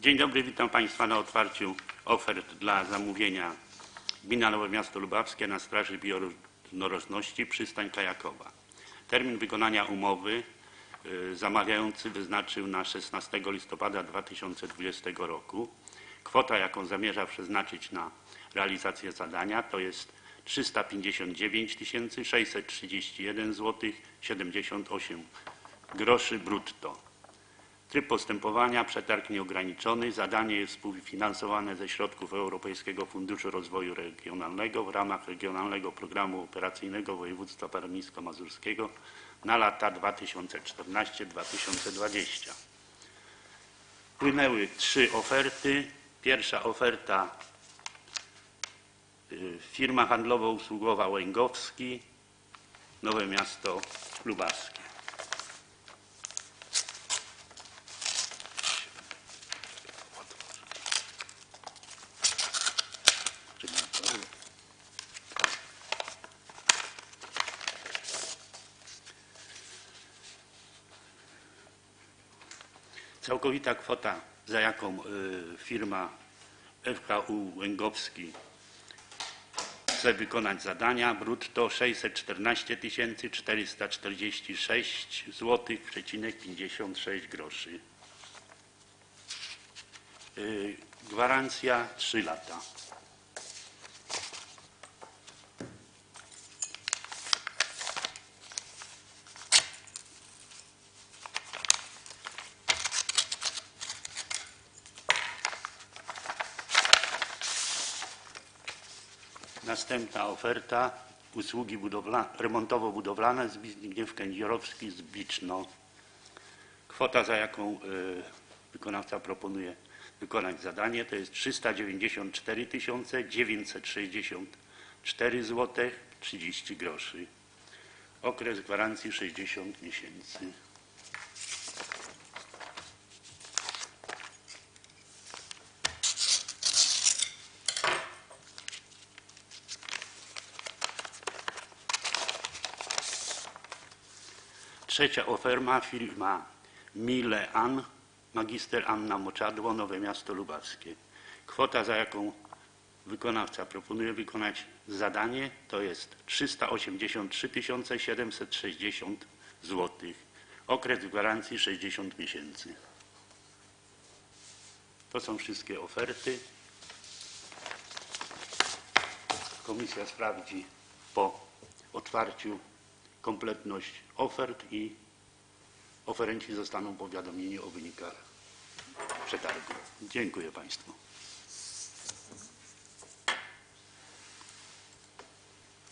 Dzień dobry, witam Państwa na otwarciu ofert dla zamówienia Gmina Nowe Miasto Lubawskie na Straży Bioróżnorodności przystań Kajakowa. Termin wykonania umowy y, zamawiający wyznaczył na 16 listopada 2020 roku. Kwota, jaką zamierza przeznaczyć na realizację zadania to jest 359 631 zł 78 groszy brutto. Tryb postępowania przetarg nieograniczony. Zadanie jest współfinansowane ze środków Europejskiego Funduszu Rozwoju Regionalnego w ramach Regionalnego Programu Operacyjnego Województwa Warmińsko-Mazurskiego na lata 2014-2020. Wpłynęły trzy oferty. Pierwsza oferta y, firma handlowo-usługowa Łęgowski, Nowe Miasto Lubawskie. Całkowita kwota, za jaką y, firma FKU Łęgowski chce wykonać zadania, brutto 614 446 zł, przecinek 56 groszy. Y, Gwarancja 3 lata. Następna oferta usługi budowla, remontowo-budowlane Zbigniew Kędzierowski z Biczno. Kwota, za jaką y, wykonawca proponuje wykonać zadanie, to jest 394 964 zł 30 groszy. Okres gwarancji 60 miesięcy. Trzecia oferma firma Mile An, magister Anna Moczadło, Nowe Miasto Lubawskie. Kwota, za jaką wykonawca proponuje wykonać zadanie, to jest 383 760 zł. Okres gwarancji 60 miesięcy. To są wszystkie oferty. Komisja sprawdzi po otwarciu kompletność ofert i oferenci zostaną powiadomieni o wynikach przetargu. Dziękuję Państwu.